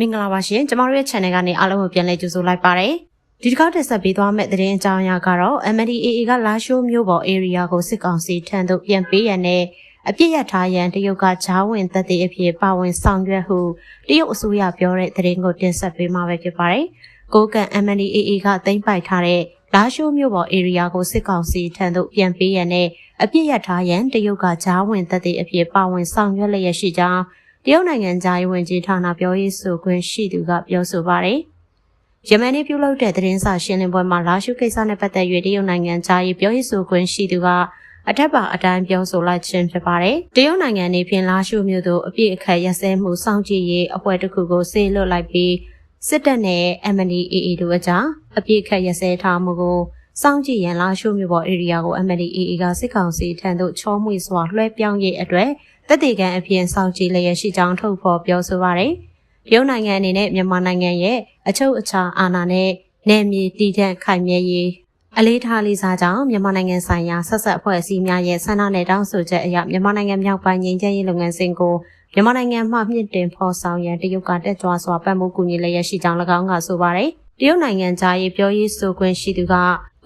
မင်္ဂလာပါရှင်ကျမတို့ရဲ့ channel ကနေအားလုံးကိုပြန်လည်ကြိုဆိုလိုက်ပါတယ်ဒီတစ်ခါတက်ဆက်ပေးသွားမယ့်သတင်းအကြောင်းအရာကတော့ MDAA ကလာရှိုးမြို့ပေါ် area ကိုစစ်ကောင်စီထံသို့ပြန်ပေးရန်နဲ့အပြစ်ရထားရန်တရုတ်ကဂျားဝင်သက်သေအဖြစ်ပါဝင်ဆောင်ရွက်ဟုတရုတ်အစိုးရပြောတဲ့သတင်းကိုတင်ဆက်ပေးမှာပဲဖြစ်ပါတယ်ကိုကန် MDAA ကသိမ်းပိုက်ထားတဲ့လာရှိုးမြို့ပေါ် area ကိုစစ်ကောင်စီထံသို့ပြန်ပေးရန်နဲ့အပြစ်ရထားရန်တရုတ်ကဂျားဝင်သက်သေအဖြစ်ပါဝင်ဆောင်ရွက်လျက်ရှိကြောင်း တရုတ်နိုင်ငံသားရေးဝန်ကြီးဌာနပြောရေးဆိုခွင့်ရှိသူကပြောဆိုပါတယ်။ယမန်နေ့ပြုလုပ်တဲ့သတင်းစာရှင်းလင်းပွဲမှာလာရှုကိစ္စနဲ့ပတ်သက်၍တရုတ်နိုင်ငံသားရေးပြောရေးဆိုခွင့်ရှိသူကအထက်ပါအတိုင်းပြောဆိုလိုက်ခြင်းဖြစ်ပါတယ်။တရုတ်နိုင်ငံနေဖြင့်လာရှုမြို့သို့အပြည့်အခက်ရစဲမှုစောင့်ကြည့်ရေးအဖွဲ့တစ်ခုကိုဆေးလွတ်လိုက်ပြီးစစ်တပ်နဲ့ MNDAA တို့အကြားအပြည့်အခက်ရစဲထားမှုကိုစောင့်ကြည့်ရန်လာရှုမြို့ပေါ် area ကို MNDAA ကစစ်ကောင်စီထံသို့ချောမွေစွာလွှဲပြောင်းရေးအတွက် တက်တေကန်အပြင်စောင့်ကြည့်လျက်ရှိကြောင်းထုတ်ဖော်ပြောဆိုပါရယ်။တရုတ်နိုင်ငံအနေနဲ့မြန်မာနိုင်ငံရဲ့အချုပ်အခြာအာဏာနဲ့နယ်မြေတည်တံ့ခိုင်မြဲရေးအလေးထားလေးစားကြောင်းမြန်မာနိုင်ငံဆိုင်ရာဆက်ဆက်အဖွဲ့အစည်းများရဲ့ဆန္ဒနဲ့တောင်းဆိုချက်အရမြန်မာနိုင်ငံမြောက်ပိုင်းငြိမ်းချမ်းရေးလုပ်ငန်းစဉ်ကိုမြန်မာနိုင်ငံမှမြင့်တင်ဖော်ဆောင်ရန်တရုတ်ကတက်ကြွစွာပတ်မှုကူညီလျက်ရှိကြောင်း၎င်းကဆိုပါရယ်။တရုတ်နိုင်ငံသားရေးပြောရေးဆိုခွင့်ရှိသူက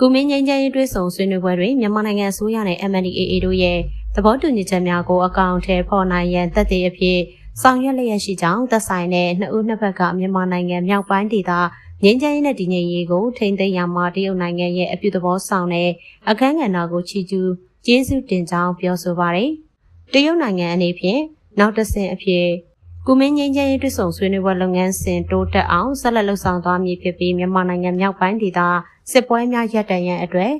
ကုမင်းငြိမ်းချမ်းရေးတွဲဆောင်ဆွေးနွေးပွဲတွင်မြန်မာနိုင်ငံအစိုးရနဲ့ MNDAA တို့ရဲ့ သဘောတူညီချက်များကိုအကောင့်ထဲပေါ်နိုင်ရန်သက်သေအဖြစ်ဆောင်ရွက်လျက်ရှိကြောင်းသက်ဆိုင်တဲ့နှစ်ဦးနှစ်ဖက်ကမြန်မာနိုင်ငံမြောက်ပိုင်းဒေသငြိမ်းချမ်းရေးနဲ့တည်ငြိမ်ရေးကိုထိန်းသိမ်းရမှာတရုတ်နိုင်ငံရဲ့အပြုသဘောဆောင်တဲ့အခမ်းကဏ္ဍကိုချီးကျူးကျေးဇူးတင်ကြောင်းပြောဆိုပါတယ်။တရုတ်နိုင်ငံအနေဖြင့်နောက်တစ်ဆင့်အဖြစ်ကုမင်းငင်းချမ်းရေးတွစ်ဆုံဆွေးနွေးပွဲလုပ်ငန်းစဉ်တိုးတက်အောင်ဆက်လက်လှုပ်ဆောင်သွားမည်ဖြစ်ပြီးမြန်မာနိုင်ငံမြောက်ပိုင်းဒေသစစ်ပွဲများရပ်တန့်ရန်အတွက်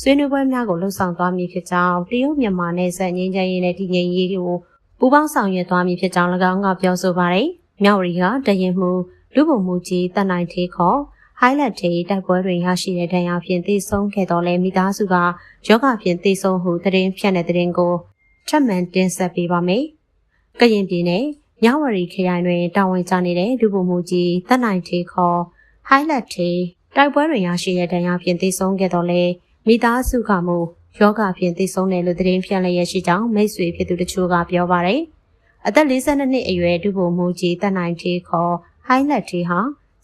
ဆွေးနွေးပွဲများကိုလှုပ်ဆောင်သွားမည်ဖြစ်ကြောင်းတရုတ်မြန်မာနယ်စပ်ငြိမ်းချမ်းရေးနဲ့တည်ငြိမ်ရေးကိုပူးပေါင်းဆောင်ရွက်သွားမည်ဖြစ်ကြောင်း၎င်းကပြောဆိုပါတယ်။မြောက်ရီကတရင်မှုလူပုံမှုကြီးတက်နိုင်သေးခေါ်ဟိုင်းလက်တေတိုက်ပွဲတွင်ရရှိတဲ့ဒဏ်ရာဖြင့်သေဆုံးခဲ့တော်လဲမိသားစုကယောဂဖြင့်သေဆုံးဟုသတင်းဖြန့်တဲ့သတင်းကိုထပ်မံတင်ဆက်ပေးပါမယ်။ကရင်ပြည်နယ်မြဝရီခရိုင်တွင်တာဝန်ကျနေတဲ့လူပုံမှုကြီးတက်နိုင်သေးခေါ်ဟိုင်းလက်တေတိုက်ပွဲတွင်ရရှိတဲ့ဒဏ်ရာဖြင့်သေဆုံးခဲ့တော်လဲ မိသားစုကမူယောဂဖြင့်သိဆုံးတယ်လို့သတင်းဖြန့်လျက်ရှိကြောင်းမိတ်ဆွေဖြစ်သူတချို့ကပြောပါတယ်။အသက်42နှစ်အရွယ်ဒုဗိုလ်မှူးကြီးတက်နိုင်သေးခေါ်ဟိုင်းလက်တီဟာ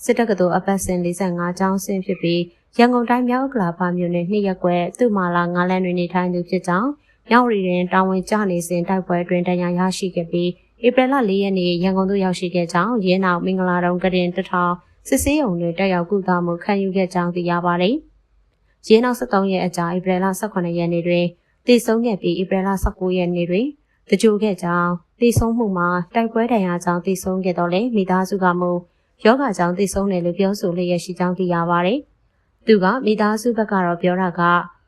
စစ်တပ်ကတော်အပတ်စဉ်45ကျောင်းဆင်းဖြစ်ပြီးရန်ကုန်တိုင်းမြောက်ကလာပါမြို့နယ်နှစ်ရက်ကွယ်သူ့မာလာငါးလန်းတွင်နေထိုင်သူဖြစ်ကြောင်းမြောက်ရီတွင်တာဝန်ကျနေစဉ်တိုက်ပွဲတွင်တရားရရှိခဲ့ပြီးဧပြီလ4ရက်နေ့ရန်ကုန်သို့ရောက်ရှိခဲ့ကြောင်းရင်းနောက်မင်္ဂလာတုံးကရင်တထောင်စစ်စေးရုံတွင်တက်ရောက်ကုသမှုခံယူခဲ့ကြောင်းသိရပါတယ်။ ရင်းနောက်73ရက်အကြာဧပြီလ18ရက်နေ့တွင်တည်ဆုံးခဲ့ပြီးဧပြီလ19ရက်နေ့တွင်တကြိုခဲ့ကြောင်းတည်ဆုံးမှုမှာတိုက်ပွဲဒဏ်ရာကြောင့်တည်ဆုံးခဲ့တော့လေမိသားစုကမူယောဂကြောင့်တည်ဆုံးတယ်လို့ပြောဆိုလျက်ရှိကြောင်းသိရပါတယ်။သူကမိသားစုဘက်ကတော့ပြောတာက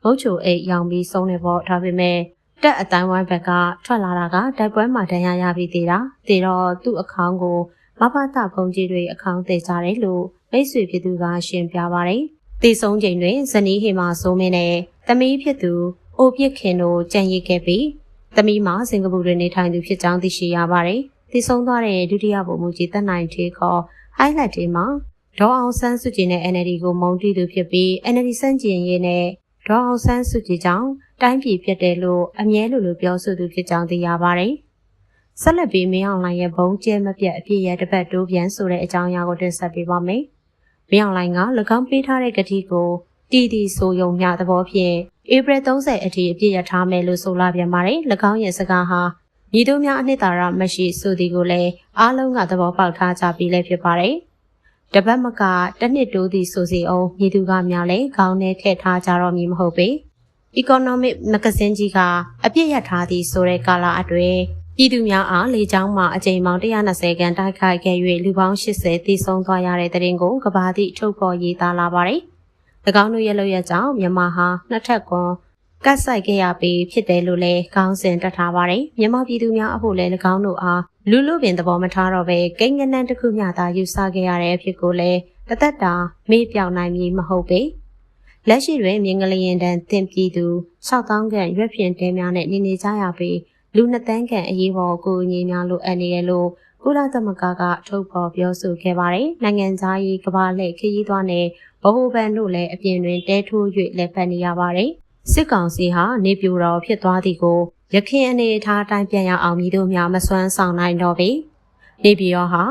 မုတ်ချိုအိတ်ရောင်ပြီးဆုံးနေပေါ့ဒါပေမဲ့တက်အတိုင်းဝိုင်းဘက်ကထွက်လာတာကတိုက်ပွဲမှာဒဏ်ရာရပြီးသေးတာ။ဒါတော့သူ့အခေါင်းကိုမဖတာဖုန်ကြီးတွေအခေါင်းသေးကြတယ်လို့မိတ်ဆွေဖြစ်သူကရှင်းပြပါတယ်။ တည်ဆုံးချိန်တွင်ဇနီးဟေမာဆိုးမင်းနဲ့သမီးဖြစ်သူအိုပြစ်ခင်တို့ကြံရည်ခဲ့ပြီးသမီးမှာစင်ကာပူတွင်နေထိုင်သူဖြစ်ကြောင်းသိရှိရပါတယ်။တည်ဆုံးသွားတဲ့ဒုတိယဗိုလ်မှူးကြီးတက်နိုင်ထေခေါ်ဟိုက်လိုက်တေမှာဒေါ်အောင်ဆန်းစုကြည်နဲ့ NLD ကိုမုံတီးသူဖြစ်ပြီး NLD စန့်ကျင်ရေးနဲ့ဒေါ်အောင်ဆန်းစုကြည်ကြောင့်တိုင်းပြည်ဖြစ်တယ်လို့အမြဲလိုလိုပြောဆိုသူဖြစ်ကြောင်းသိရပါတယ်။ဆက်လက်ပြီးမင်းအောင်လှိုင်ရဲ့ဘုံကျဲမပြတ်အပြည့်ရတစ်ပတ်တိုးပြန်ဆိုတဲ့အကြောင်းအရာကိုတင်ဆက်ပေးပါမယ်။ မင်းအောင်လှိုင်က၎င်းပေးထားတဲ့ကတိကိုတည်တည်ဆိုယုံညသဘောဖြင့်ဧပြီ30အထိအပြည့်ရထားမယ်လို့ဆိုလာပြန်ပါတယ်။၎င်းရဲ့စကားဟာညီတို့များအနှစ်သာရမရှိဆိုသည်ကိုလည်းအားလုံးကသဘောပေါက်ထားကြပြီးလည်းဖြစ်ပါတယ်။တပတ်မကတနှစ်တိုးသည်ဆိုစီအောင်ညီသူကများလည်းခေါင်းထဲထည့်ထားကြတော့မည်မဟုတ်ပေ။ Economic Magazine ကြီးကအပြည့်ရထားသည်ဆိုတဲ့ကာလအတွင်း ပြည်သူများအားလေကြောင်းမှအကြိမ်ပေါင်း120ခန်းတိုက်ခိုက်ခဲ့၍လူပေါင်း80သေဆုံးသွားရတဲ့တဲ့ရင်ကိုကဘာသည့်ထုတ်ဖော်ရေးသားလာပါတယ်။၎င်းတို့ရဲ့လုပ်ရကြောင်းမြန်မာဟာနှစ်ထပ်ကွန်ကတ်ဆိုင်ခဲ့ရပြီးဖြစ်တယ်လို့လည်းခေါင်းစဉ်တက်ထားပါတယ်။မြန်မာပြည်သူများအဖို့လည်း၎င်းတို့အားလူလူပင်သဘောမထားတော့ပဲကိန်းကနန်းတစ်ခုမျှသာယူဆခဲ့ရတဲ့အဖြစ်ကိုလည်းတသက်တာမေ့ပြောင်နိုင်မည်မဟုတ်ပေ။လက်ရှိတွင်မြင်းကလေးရင်တန်းတင်ပြည်သူ6000ခန့်ရွက်ဖြင့်တဲများနဲ့နေနေကြရပြီး လူနှစ်သန်းခန့်အရေးပေါ်ကိုညီများလိုအပ်နေတယ်လို့ကုလသမဂ္ဂကထုတ်ဖော်ပြောဆိုခဲ့ပါတယ်။နိုင်ငံသားရေးကမ္ဘာလှည့်ခရီးသွားနဲ့ဗဟိုဘဏ်တို့လည်းအပြင်တွင်တဲထိုး၍လက်ပတ်နေရပါတယ်။စစ်ကောင်စီဟာနေပြူတော်ဖြစ်သွားသည်ကိုရခင်အနေအထားအတိုင်းပြန်ရအောင်မည်တို့များမစွမ်းဆောင်နိုင်တော့ပေ။နေပြည်တော်ဟာ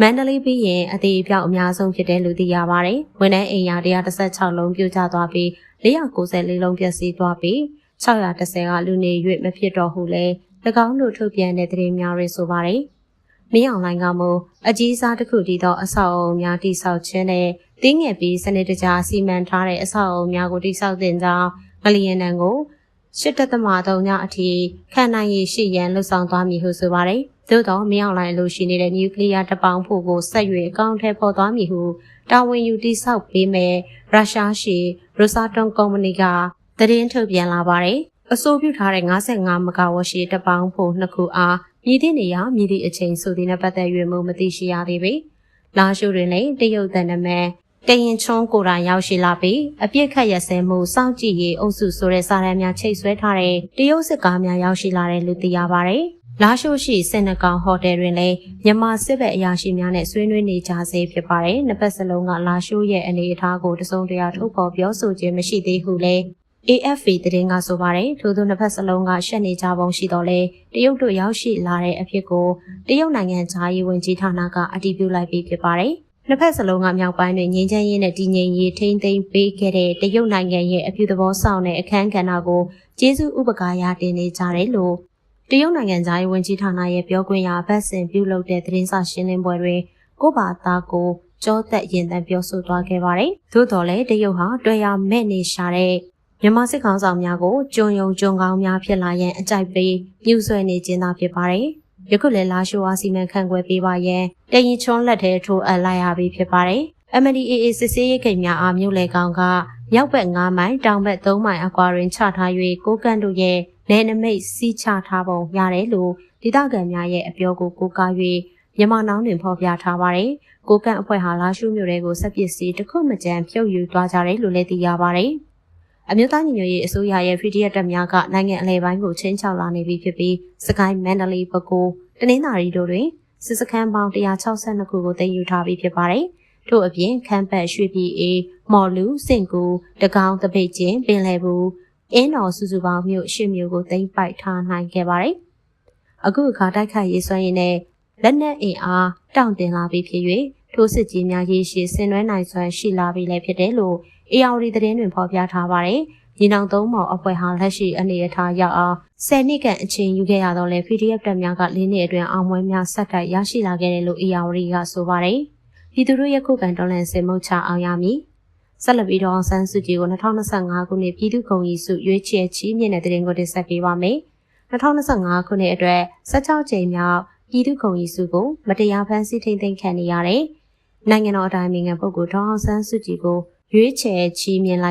မန္တလေးပြီးရင်အသေးအပြောက်အများဆုံးဖြစ်တယ်လို့သိရပါတယ်။ဝန်ထမ်းအိမ်ယာ116လုံးပြိုကျသွားပြီး494လုံးပျက်စီးသွားပြီး 610ကလူနေ၍မဖြစ်တော့ဟုလဲ၎င်းတို့ထုတ်ပြန်တဲ့သတင်းများရဆိုပါတယ်။မင်းအောင်လိုင်းကမို့အကြီးစားတစ်ခုတည်သောအဆောက်အအုံများတိစောက်ခြင်းနဲ့တင်းငယ်ပြီးစနစ်တကျစီမံထားတဲ့အဆောက်အအုံများကိုတိစောက်တင်ကြောင်းငလျင်နံကိုရှစ်တသမ3ညအထိခံနိုင်ရရှိရန်လှုပ်ဆောင်သွားမည်ဟုဆိုပါတယ်။သို့တော့မင်းအောင်လိုင်းအလို့ရှိနေတဲ့နျူကလ িয়ার တပေါင်းဖို့ကိုဆက်၍အကောင့်ထဲပေါ်သွားမည်ဟုတာဝန်ယူတိစောက်ပေးမယ်ရုရှားရှိရိုစာတွန်ကုမ္ပဏီက သတင်းထုတ်ပြန်လာပါတယ်။အဆိုပြုထားတဲ့55မဂါဝတ်ရှိတပေါင်းဖို့နှစ်ခုအားမြည်သည့်နေရာမြည်သည့်အချိန်ဆိုသည်နဲ့ပတ်သက်၍မသိရှိရသေးပေ။လာရှိုးတွင်လည်းတရုတ်တန်နမဲကရင်ချုံးကိုယ်တိုင်ရောက်ရှိလာပြီးအပြစ်ခတ်ရစဲမှုစောင့်ကြည့်ရေးအုပ်စုဆိုတဲ့စာတမ်းများချိတ်ဆွဲထားတဲ့တရုတ်စစ်ကားများရောက်ရှိလာတယ်လို့သိရပါတယ်။လာရှိုးရှိစင်နကောင်ဟိုတယ်တွင်လည်းမြန်မာစစ်ဘက်အရာရှိများနဲ့ဆွေးနွေးနေကြဆဲဖြစ်ပါတယ်။နှစ်ဖက်စလုံးကလာရှိုးရဲ့အနေအထားကိုတစုံတရာထုတ်ဖော်ပြောဆိုခြင်းမရှိသေးဘူးလေ။ AFP သတင်းကဆိုပါတယ်ထို့သောနှစ်ဖက်စလုံးကရှက်နေကြပုံရှိတော့လေတရုတ်တို့ရောက်ရှိလာတဲ့အဖြစ်ကိုတရုတ်နိုင်ငံသားရေးဝန်ကြီးဌာနကအတည်ပြုလိုက်ပြီးဖြစ်ပါတယ်။နှစ်ဖက်စလုံးကမြောက်ပိုင်းတွင်ငြိမ်းချမ်းရေးနဲ့တည်ငြိမ်ရေးထိန်းသိမ်းပေးခဲ့တဲ့တရုတ်နိုင်ငံရဲ့အပြုသဘောဆောင်တဲ့အခမ်းကဏ္ဍကိုကျေးဇူးဥပကာရတင်နေကြတယ်လို့တရုတ်နိုင်ငံသားရေးဝန်ကြီးဌာနရဲ့ပြောခွင့်ရဘတ်စင်ပြုလုပ်တဲ့သတင်းစာရှင်းလင်းပွဲတွင်ကိုဘာသာကိုကြောသက်ရင်တန်ပြောဆိုသွားခဲ့ပါတယ်။သို့တော်လည်းတရုတ်ဟာတွေ့ရမဲ့နေရှာတဲ့ မြန်မာစစ်ကောင်ဆောင်များကိုကြုံယုံကြုံကောင်းများဖြစ်လာရန်အကြိုက်ပေးပြုဆွဲနေခြင်းသာဖြစ်ပါတယ်။ယခုလည်းလာရှိုးအားစီမံခန့်ခွဲပေးပါရန်တရင်ချွန်းလက်ထဲထိုးအပ်လိုက်ရပြီဖြစ်ပါတယ်။ MDAA စစ်ဆေးရေးခိမ်များအားမြို့လေကောင်ကမြောက်ဘက်9မိုင်တောင်ဘက်3မိုင်အကွာတွင်ချထား၍ကိုကန့်တို့ရဲ့နယ်နိမိတ်စီးချထားပုံရတယ်လို့ဒေသခံများရဲ့အပြောကိုကိုးကား၍မြန်မာနောင်တွင်ဖော်ပြထားပါတယ်။ကိုကန့်အဖွဲ့ဟာလာရှုမြို့တွေကိုစက်ပစ္စည်းတစ်ခုမကြမ်းဖြုတ်ယူသွားကြတယ်လို့လည်းသိရပါတယ်။ အမျိုးသားညီညွတ်ရေးအစိုးရရဲ့ PDF တပ်များကနိုင်ငံအလဲပိုင်းကိုချင်းချောက်လာနေပြီဖြစ်ပြီးစကိုင်းမန္တလေးပဲခူးတနင်္သာရီတို့တွင်စစ်စခန်းပေါင်း162ခုကိုသိမ်းယူထားပြီးဖြစ်ပါတယ်။ထို့အပြင်ခမ်းပတ်ရွှေပြည်အေးမော်လူစင်ကူတကောင်းတပိတ်ချင်းပင်လယ်ဘူးအင်းတော်စုစုပေါင်းမြို့ရှစ်မြို့ကိုသိမ်းပိုက်ထားနိုင်ခဲ့ပါတယ်။အခုအခါတိုက်ခိုက်ရေးစွမ်းရည်နဲ့လက်နက်အင်အားတောင့်တင်လာပြီးဖြစ်၍ထိုးစစ်ကြီးများရေးရှိဆင်နွှဲနိုင်စွမ်းရှိလာပြီလည်းဖြစ်တယ်လို့ ARD သတင်းတွင်ဖော်ပြထားပါတယ်။ညီနောင်သုံးမော်အဖွဲ့ဟာလက်ရှိအနေအထားရောက်အောင်10နှစ်ခန့်အချိန်ယူခဲ့ရတော့လဲ PDF တပ်များက၄နှစ်အတွင်းအောင်ပွဲများဆက်တိုက်ရရှိလာခဲ့တယ်လို့ ARD ကဆိုပါတယ်။ပြည်သူတို့ရဲ့ခုခံတော်လှန်စစ်မှုချအောင်ရမည်။ဆက်လက်ပြီးတော့ဆန်းစုကြည်ကို2025ခုနှစ်ပြည်သူ့ဂုဏ်ကြီးစုရွေးချယ်ချီးမြှင့်တဲ့သတင်းကိုတင်ဆက်ပေးပါမယ်။2025ခုနှစ်အတွက်16ကြိမ်မြောက်ပြည်သူ့ဂုဏ်ကြီးစုကိုမတရားဖမ်းဆီးထိန်သိမ်းခံနေရတဲ့နိုင်ငံတော်အတိုင်ပင်ခံပုဂ္ဂိုလ်ဒေါအောင်ဆန်းစုကြည်ကို ရွေးချယ်ချီးမြှင့်လိုက်